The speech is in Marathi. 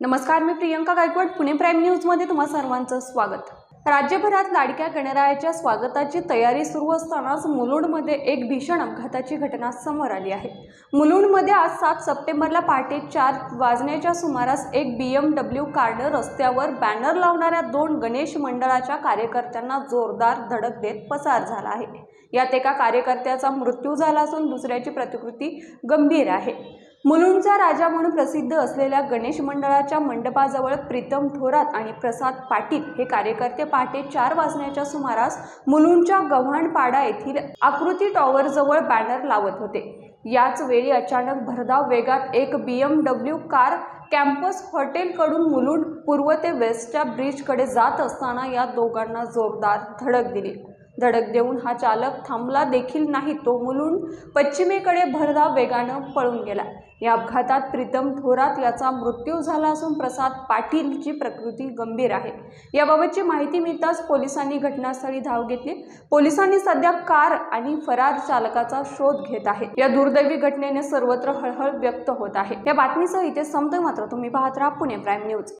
नमस्कार मी प्रियंका गायकवाड पुणे प्राईम न्यूजमध्ये तुम्हा सर्वांचं स्वागत. राज्यभरात लाडक्या गणरायाच्या स्वागताची तयारी सुरू असतानाच मुलुंडमध्ये एक भीषण अपघाताची घटना समोर आली आहे. मुलुंडमध्ये आज सात सप्टेंबरला पहाटे चार वाजण्याच्या सुमारास एक बी एम डब्ल्यू कारनं रस्त्यावर बॅनर लावणाऱ्या दोन गणेश मंडळाच्या कार्यकर्त्यांना जोरदार धडक देत पसार झाला आहे. यात एका कार्यकर्त्याचा मृत्यू झाला असून दुसऱ्याची प्रतिकृती गंभीर आहे. मुलुंडचा राजा म्हणून प्रसिद्ध असलेल्या गणेश मंडळाच्या मंडपाजवळ प्रीतम थोरात आणि प्रसाद पाटील हे कार्यकर्ते पहाटे चार वाजण्याच्या सुमारास मुलुंडच्या गव्हाणपाडा येथील आकृती टॉवरजवळ बॅनर लावत होते. याच वेळी अचानक भरधाव वेगात एक B M W car campus हॉटेलकडून Mulund पूर्व ते वेस्टच्या ब्रिजकडे जात असताना या दोघांना जोरदार धडक दिली. धडक देऊन हा चालक थांबला देखील नाही तो मुलून पश्चिमेकडे भरधाव वेगानं पळून गेला. या अपघातात प्रीतम थोरात याचा मृत्यू झाला असून प्रसाद पाटीलची प्रकृती गंभीर आहे. याबाबतची माहिती मिळताच पोलिसांनी घटनास्थळी धाव घेतली. पोलिसांनी सध्या कार आणि फरार चालकाचा शोध घेत आहे. या दुर्दैवी घटनेने सर्वत्र हळहळ व्यक्त होत आहे. या बातमीसह इथे संपतोय मात्र. तुम्ही पाहत राहा पुणे प्राईम न्यूज.